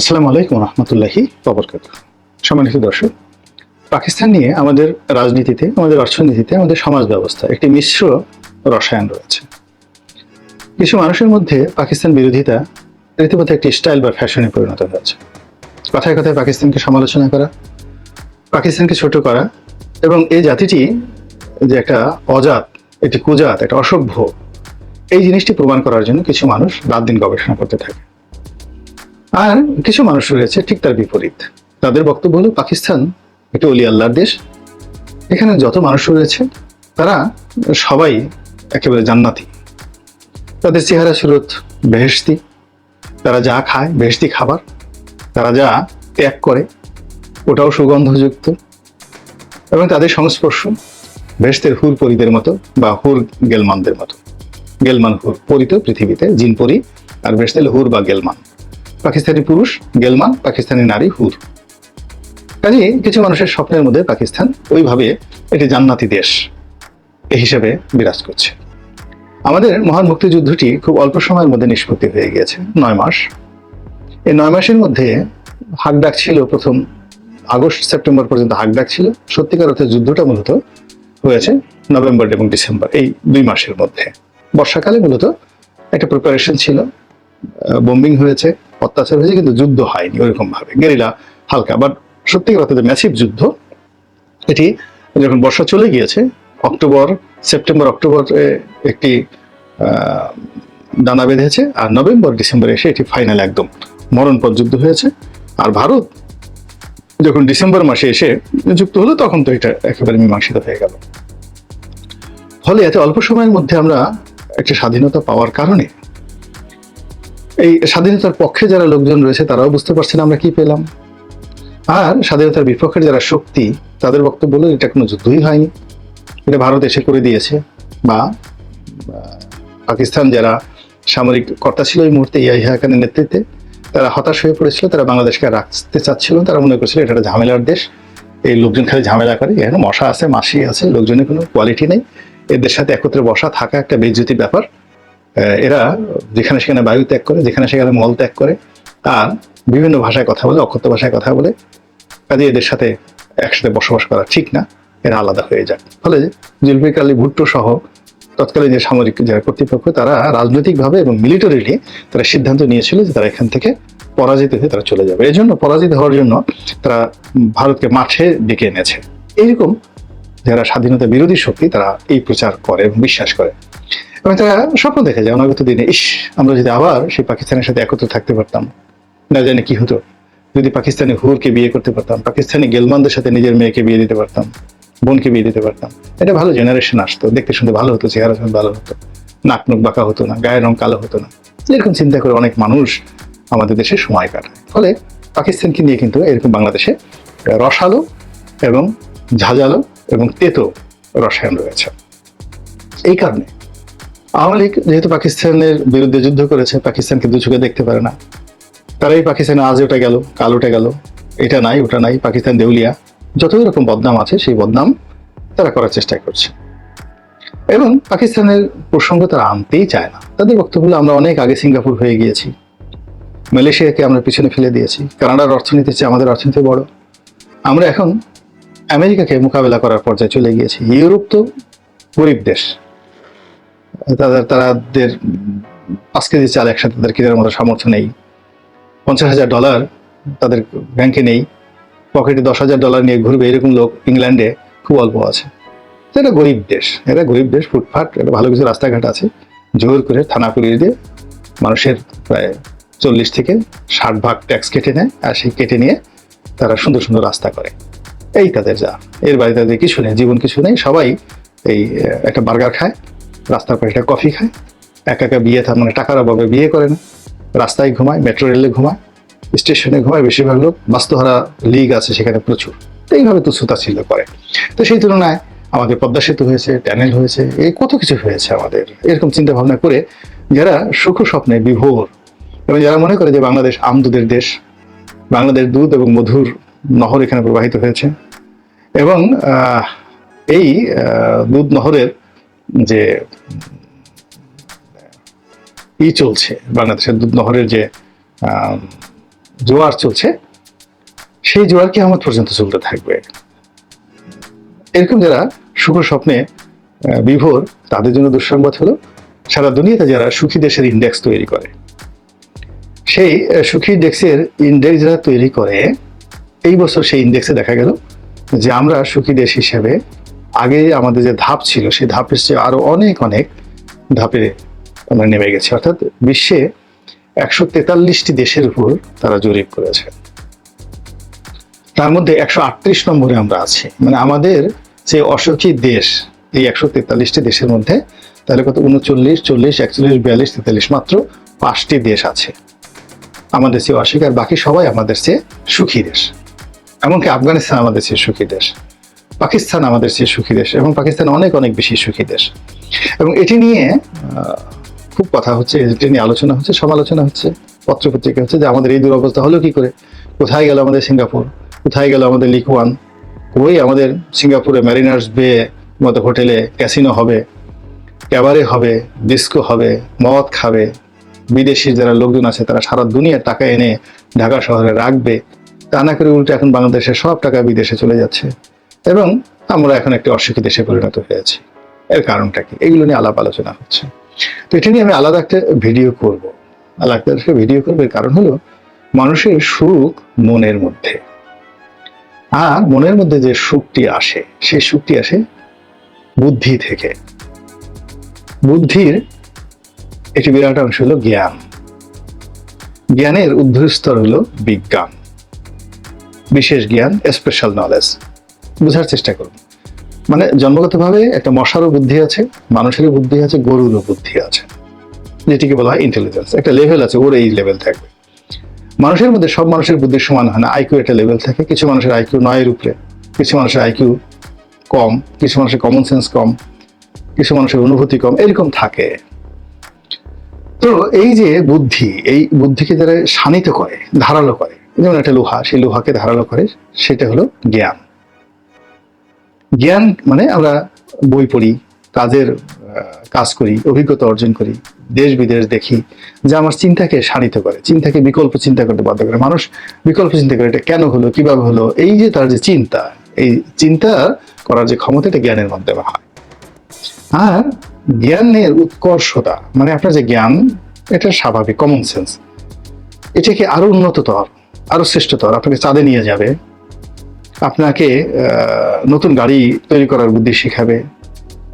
আসসালামু আলাইকুম রহমতুল্লাহি ববরকাত সম্মানিত দর্শক, পাকিস্তান নিয়ে আমাদের রাজনীতিতে, আমাদের অর্থনীতিতে, আমাদের সমাজ ব্যবস্থা একটি মিশ্র রসায়ন রয়েছে। কিছু মানুষের মধ্যে পাকিস্তান বিরোধিতা রীতিমতো একটি স্টাইল বা ফ্যাশনে পরিণত হয়েছে। কথায় কথায় পাকিস্তানকে সমালোচনা করা, পাকিস্তানকে ছোট করা এবং এই জাতিটি যে একটা অজাত, একটি কুজাত, একটা অসভ্য, এই জিনিসটি প্রমাণ করার জন্য কিছু মানুষ রাত দিন গবেষণা করতে থাকে। আর কিছু মানুষ রয়েছে ঠিক তার বিপরীত। তাদের বক্তব্য হলো পাকিস্তান একটি অলি আল্লাহর দেশ। এখানে যত মানুষ রয়েছে, তারা সবাই একেবারে জান্নাতি। তাদের চেহারা সুরত বেহেস্তি তারা যা খায় বেহেস্তি খাবার। তারা যা ত্যাগ করে, ওটাও সুগন্ধযুক্ত। এবং তাদের সংস্পর্শ বেহেস্তের হুর পরিদের মতো বা হুর গেলমানদের মতো। গেলমান হুর পরিত পৃথিবীতে, জিন পরি, আর বেহেস্তের হুর বা গেলমান। পাকিস্তানি পুরুষ, গেলমান, পাকিস্তানি নারী, হুর। কাজে কিছু মানুষের স্বপ্নের মধ্যে পাকিস্তান ওইভাবে একটি জান্নাতি দেশ এই হিসেবে বিরাজ করছে। আমাদের মহান মুক্তিযুদ্ধটি খুব অল্প সময়ের মধ্যে নিষ্পত্তি হয়ে গিয়েছে, নয় মাস। এই নয় মাসের মধ্যে হাক ডাক ছিল প্রথম আগস্ট, সেপ্টেম্বর পর্যন্ত হাক ডাক ছিল। সত্যিকার অর্থে যুদ্ধটা মূলত হয়েছে নভেম্বর এবং ডিসেম্বর, এই দুই মাসের মধ্যে। বর্ষাকালে মূলত একটা প্রিপারেশন ছিল বোম্বিং হয়েছে। অত্যাচার হয়েছে, কিন্তু যুদ্ধ হয়নি ওইরকম ভাবে গেরিলা হালকা বাট সত্যিকার অর্থে ম্যাসিভ যুদ্ধ। এটি যখন বর্ষা চলে গিয়েছে, অক্টোবর, সেপ্টেম্বর, অক্টোবরে একটি দানা বেঁধেছে, আর নভেম্বর, ডিসেম্বরে এসে এটি ফাইনাল একদম মরণপদ যুদ্ধ হয়েছে। আর ভারত যখন ডিসেম্বর মাসে এসে যুক্ত হলো, তখন তো এটা একেবারে মীমাংসিত হয়ে গেল। ফলে এত অল্প সময়ের মধ্যে আমরা একটা স্বাধীনতা পাওয়ার কারণে এই স্বাধীনতার পক্ষে যারা লোকজন রয়েছে, তারাও বুঝতে পারছে না আমরা কি পেলাম। আর স্বাধীনতার বিপক্ষের যারা শক্তি, তাদের বক্তব্য হলো, এটা কোনো যুদ্ধই হয়নি। এটা ভারত এসে করে দিয়েছে, বা পাকিস্তান যারা সামরিক কর্তা ছিল এই মুহূর্তে ইয়াহিয়া খানের নেতৃত্বে, তারা হতাশ হয়ে পড়েছিল, তারা বাংলাদেশকে রাখতে চাচ্ছিল তারা মনে করছিল এটা একটা ঝামেলার দেশ। এই লোকজন খালি ঝামেলা করে, এখানে মশা আছে, মাসি আছে, লোকজনের কোনো কোয়ালিটি নেই। এদের সাথে একত্রে বসা থাকা একটা বেজ্জতির ব্যাপার। এরা যেখানে সেখানে বায়ু ত্যাগ করে, যেখানে সেখানে মল ত্যাগ করে আর বিভিন্ন ভাষায় কথা বলে, অক্ষত ভাষায় কথা বলে। কাজে এদের সাথে একসাথে বসবাস করা ঠিক না, এরা আলাদা হয়ে যায়। ফলে জুলফিকার আলী ভুট্টো সহ তৎকালীন যে সামরিক যারা কর্তৃপক্ষ, তারা রাজনৈতিকভাবে এবং মিলিটারিলি তারা সিদ্ধান্ত নিয়েছিল যে তারা এখান থেকে পরাজিত হয়ে তারা চলে যাবে। এই জন্য পরাজিত হওয়ার জন্য তারা ভারতকে মাঠে ডেকে এনেছে। এইরকম যারা স্বাধীনতা বিরোধী শক্তি, তারা এই প্রচার করে এবং বিশ্বাস করে। এবং তারা স্বপ্ন দেখা যায় অনাগত দিনে, ইস, আমরা যদি আবার সেই পাকিস্তানের সাথে একত্র থাকতে পারতাম, না জানি কি হতো। যদি পাকিস্তানি হুরকে বিয়ে করতে পারতাম, পাকিস্তানি গেলমানদের সাথে নিজের মেয়েকে বিয়ে দিতে পারতাম, বোনকে বিয়ে দিতে পারতাম, এটা ভালো জেনারেশন আসতো, দেখতে শুনতে ভালো হতো, চেহারা ভালো হতো, নাক মুখ বাঁকা হতো না, গায়ের রং কালো হতো না। এরকম চিন্তা করে অনেক মানুষ আমাদের দেশে সময় কাটায়। ফলে পাকিস্তানকে নিয়ে কিন্তু এরকম বাংলাদেশে রসালো এবং ঝাঁঝালো এবং তেতো রসায়ন রয়েছে। এই কারণে আওয়ামী লীগ যেহেতু পাকিস্তানের বিরুদ্ধে যুদ্ধ করেছে পাকিস্তানকে দু চোখে দেখতে পারে না। তারাই পাকিস্তানে আজ ওটা গেল, কাল ওটা গেল। এটা নাই, ওটা নাই, পাকিস্তান দেউলিয়া। যত রকম বদনাম আছে, সেই বদনাম তারা করার চেষ্টা করছে। এবং পাকিস্তানের প্রসঙ্গ তারা আনতেই চায় না। তাদের বক্তব্য হলো আমরা অনেক আগে সিঙ্গাপুর হয়ে গিয়েছি। মালয়েশিয়াকে আমরা পিছনে ফেলে দিয়েছি। কানাডার অর্থনীতি চেয়ে আমাদের অর্থনীতি বড়। আমরা এখন আমেরিকাকে মোকাবেলা করার পর্যায়ে চলে গিয়েছি। ইউরোপ তো গরিব দেশ। তাদের পাঁচ কেজি চাল একসাথে তাদের কেনার মতো সামর্থ্য নেই। পঞ্চাশ হাজার ডলার তাদের ব্যাংকে নেই। পকেটে দশ হাজার ডলার নিয়ে ঘুরবে এরকম লোক ইংল্যান্ডে খুব অল্প আছে। এটা গরিব দেশ, এটা গরিব দেশ ফুটফাট এটা ভালো কিছু রাস্তাঘাট আছে। জোর করে থানা পুলিশ দিয়ে মানুষের প্রায় চল্লিশ থেকে ষাট ভাগ ট্যাক্স কেটে নেয় আর সেই কেটে নিয়ে তারা সুন্দর সুন্দর রাস্তা করে। এই তাদের যা, এর বাইরে তাদের কিছু নেই, জীবন কিছু নেই। সবাই এই একটা বার্গার খায় রাস্তার পাশে কফি খায়। একা একা বিয়ে থাকে মানে টাকার অভাবে বিয়ে করে না। রাস্তায় ঘুমায় মেট্রো রেলে ঘুমায় স্টেশনে ঘুমায়, বেশিরভাগ লোক বাস্তুহারা লিগ আছে সেখানে প্রচুর। তো এইভাবে তো ছিল করে তো সেই তুলনায় আমাদের পদ্মা সেতু হয়েছে ট্যানেল হয়েছে এই কত কিছু হয়েছে আমাদের। এরকম চিন্তা ভাবনা করে যারা সুখ স্বপ্নে বিভোর এবং যারা মনে করে যে বাংলাদেশ আমদুদের দেশ, বাংলাদেশ দুধ এবং মধুর নহর এখানে প্রবাহিত হয়েছে এবং এই দুধ নহরের যে ই চলছে, বাংলাদেশের দুধ নহরের যে জোয়ার চলছে, সেই জোয়ার কি আমার পর্যন্ত চলতে থাকবে? এরকম যারা সুখ স্বপ্নে বিভোর, তাদের জন্য দুঃসংবাদ হলো, সারা দুনিয়াতে যারা সুখী দেশের ইন্ডেক্স তৈরি করে। সেই সুখী ডেক্সের ইন্ডেক্স যারা তৈরি করে, এই বছর সেই ইন্ডেক্সে দেখা গেল যে আমরা সুখী দেশ হিসেবে আগে আমাদের যে ধাপ ছিল, সেই ধাপের চেয়ে আরও অনেক অনেক ধাপে আমরা নেমে গেছি। অর্থাৎ বিশ্বে একশো তেতাল্লিশটি দেশের উপর তারা জরিপ করেছে। তার মধ্যে একশো আটত্রিশ নম্বরে আমরা আছি। মানে আমাদের যে অসুখী দেশ, এই একশো তেতাল্লিশটি দেশের মধ্যে তাহলে কত? উনচল্লিশ, চল্লিশ, একচল্লিশ, বিয়াল্লিশ, তেতাল্লিশ মাত্র পাঁচটি দেশ আছে। আমাদের চেয়ে অসুখী আর বাকি সবাই আমাদের চেয়ে সুখী দেশ। এমনকি আফগানিস্তান আমাদের চেয়ে সুখী দেশ। পাকিস্তান আমাদের চেয়ে সুখী দেশ এবং পাকিস্তান অনেক অনেক বেশি সুখী দেশ। এবং এটি নিয়ে খুব কথা হচ্ছে, এটি নিয়ে আলোচনা হচ্ছে, সমালোচনা হচ্ছে, পত্রপত্রিকা হচ্ছে যে আমাদের এই দুরবস্থা হলো কি করে? কোথায় গেল আমাদের সিঙ্গাপুর? কোথায় গেল আমাদের লিকুয়ান ওই আমাদের সিঙ্গাপুরে ম্যারিনার্স বে মতো হোটেলে ক্যাসিনো হবে, ক্যাবারে হবে, ডিস্কো হবে, মদ খাবে বিদেশি যারা লোকজন আছে তারা সারা দুনিয়ার টাকা এনে ঢাকা শহরে রাখবে, তা না করে উল্টে এখন বাংলাদেশের সব টাকা বিদেশে চলে যাচ্ছে। এবং আমরা এখন একটি অশিক্ষিত দেশে পরিণত হয়েছি এর কারণটা কি? এগুলো নিয়ে আলাপ আলোচনা হচ্ছে। তো এটা নিয়ে আমি আলাদা একটা ভিডিও করব। আলাদা একটা ভিডিও করব। এর কারণ হলো মানুষের সুখ মনের মধ্যে। আর মনের মধ্যে যে সুখটি আসে, সেই সুখটি আসে বুদ্ধি থেকে। বুদ্ধির একটি বিরাট অংশ হলো জ্ঞান। জ্ঞানের উদ্ধস্তর হলো বিজ্ঞান। বিশেষ জ্ঞান স্পেশাল নলেজ বোঝার চেষ্টা করুন। মানে জন্মগতভাবে একটা মশারও বুদ্ধি আছে, মানুষেরও বুদ্ধি আছে, গরুরও বুদ্ধি আছে। যেটিকে বলা হয় ইন্টেলিজেন্স একটা লেভেল আছে, ওর এই লেভেল থাকবে। মানুষের মধ্যে সব মানুষের বুদ্ধি সমান হয় না। আইকিউ একটা লেভেল থাকে। কিছু মানুষের আইকিউ নয়ের উপরে, কিছু মানুষের আইকিউ কম, কিছু মানুষের কমন সেন্স কম, কিছু মানুষের অনুভূতি কম, এরকম থাকে। তো এই যে বুদ্ধি, এই বুদ্ধিকে যারা শানিত করে, ধারালো করে, যেমন একটা লোহা, সেই লোহাকে ধারালো করে, সেটা হলো জ্ঞান। জ্ঞান মানে আমরা বই পড়ি, কাজের কাজ করি, অভিজ্ঞতা অর্জন করি, দেশ বিদেশ দেখি, যা আমার চিন্তাকে সারিত করে, চিন্তাকে বিকল্প চিন্তা করতে বাধ্য করে। মানুষ বিকল্প চিন্তা করে এটা কেন হলো, কীভাবে হলো, এই যে তার যে চিন্তা, এই চিন্তা করার যে ক্ষমতা, এটা জ্ঞানের মাধ্যমে হয়। আর জ্ঞানের উৎকর্ষতা মানে আপনার যে জ্ঞান, এটা স্বাভাবিক কমন সেন্স এটাকে আরও উন্নততর, আরও শ্রেষ্ঠতর, আপনাকে চাঁদে নিয়ে যাবে। আপনাকে নতুন গাড়ি তৈরি করার বুদ্ধি শিখাবে,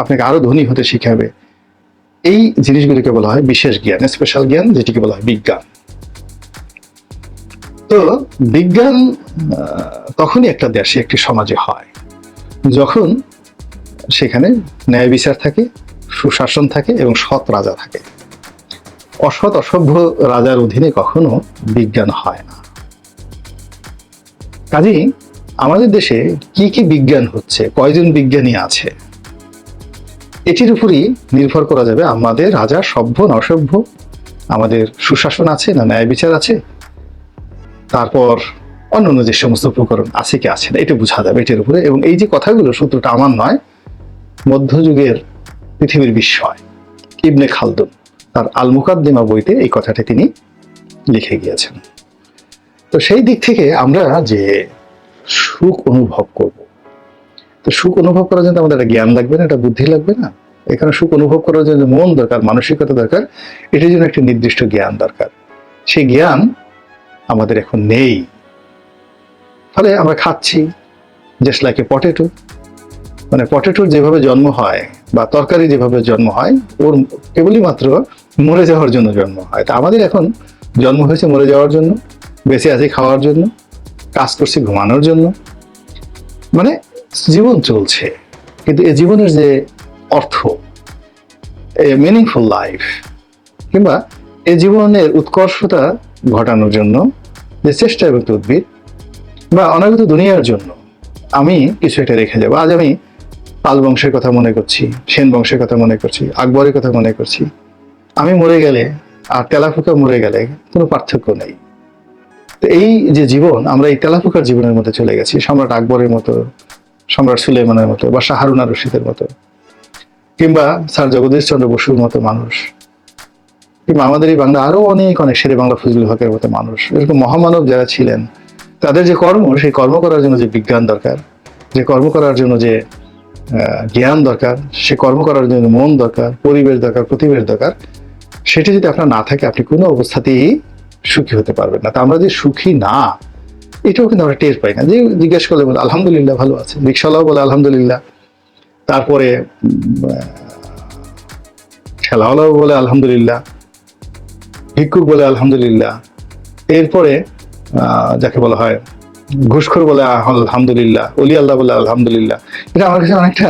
আপনাকে আরও ধনী হতে শিখাবে। এই জিনিসগুলিকে বলা হয় বিশেষ জ্ঞান স্পেশাল জ্ঞান, যেটিকে বলা হয় বিজ্ঞান। তো বিজ্ঞান তখনই একটা দেশে, একটি সমাজে হয়, যখন সেখানে ন্যায় বিচার থাকে, সুশাসন থাকে এবং সৎ রাজা থাকে। অসৎ, অসভ্য রাজার অধীনে কখনো বিজ্ঞান হয় না। কাজেই আমাদের দেশে কি কি বিজ্ঞান হচ্ছে? কয়জন বিজ্ঞানী আছে? এটির উপরই নির্ভর করা যাবে আমাদের রাজা, সভ্য না অসভ্য আমাদের সুশাসন আছে না ন্যায় বিচার আছে? তারপর অন্যান্য যে সমস্ত উপকরণ আছে কি আছে না, এটা বোঝা যাবে এটির উপরে। এবং এই যে কথাগুলো সূত্রটা আমার নয়, মধ্যযুগের পৃথিবীর বিস্ময়। ইবনে খালদুন, তার আল মুকাদ্দিমা বইতে এই কথাটি তিনি লিখে গিয়েছেন। তো সেই দিক থেকে আমরা যে সুখ অনুভব করব। তো সুখ অনুভব করার জন্য আমাদের একটা জ্ঞান লাগবে না, একটা বুদ্ধি লাগবে না? এখানে সুখ অনুভব করার জন্য মন দরকার, মানসিকতা দরকার, এটার জন্য একটি নির্দিষ্ট জ্ঞান দরকার। সেই জ্ঞান আমাদের এখন নেই। ফলে আমরা খাচ্ছি জাস্ট লাইক এ পটেটো মানে পটেটোর যেভাবে জন্ম হয় বা তরকারি যেভাবে জন্ম হয়, ওর কেবলই মাত্র মরে যাওয়ার জন্য জন্ম হয়। তা আমাদের এখন জন্ম হয়েছে মরে যাওয়ার জন্য, বেঁচে আছি খাওয়ার জন্য। কাজ করছি ঘুমানোর জন্য। মানে জীবন চলছে, কিন্তু এই জীবনের যে অর্থ, এ মিনিংফুল লাইফ কিংবা এই জীবনের উৎকর্ষতা ঘটানোর জন্য যে চেষ্টা এবং তদ্বির বা অনাগত দুনিয়ার জন্য আমি কিছু একটা রেখে যাব। আজ আমি পাল বংশের কথা মনে করছি, সেন বংশের কথা মনে করছি, আকবরের কথা মনে করছি। আমি মরে গেলে আর তেলাফুকা মরে গেলে কোনো পার্থক্য নেই। এই যে জীবন, আমরা এই তেলাফুকার জীবনের মধ্যে চলে গেছি। সম্রাট আকবরের মতো, সম্রাট সুলেমানের মতো বা শাহরুনা রশিদের মতো কিংবা স্যার জগদীশ চন্দ্র বসুর মতো মানুষ কিংবা আমাদের এই বাংলা আরও অনেক অনেক শেরে বাংলা ফজলুল হকের মতো মানুষ। এরকম মহামানব যারা ছিলেন, তাদের যে কর্ম, সেই কর্ম করার জন্য যে বিজ্ঞান দরকার, যে কর্ম করার জন্য যে জ্ঞান দরকার, সে কর্ম করার জন্য মন দরকার, পরিবেশ দরকার, প্রতিবেশ দরকার, সেটি যদি আপনার না থাকে, আপনি কোনো অবস্থাতেই সুখী হতে পারবেন না। তা আমরা যে সুখী না, এটাও কিন্তু আমরা টের পাই না। যে জিজ্ঞেস করলে বলে, আলহামদুলিল্লাহ, ভালো আছে। রিক্সাওয়ালাও বলে, আলহামদুলিল্লাহ। তারপরে ঠেলাওয়ালাও বলে, আলহামদুলিল্লাহ। ভিক্ষুক বলে, আলহামদুলিল্লাহ। এরপরে যাকে বলা হয়, ঘুষখোর বলে আলহামদুলিল্লাহ। অলি আল্লাহ বলে, আলহামদুলিল্লাহ। এটা আমার কাছে অনেকটা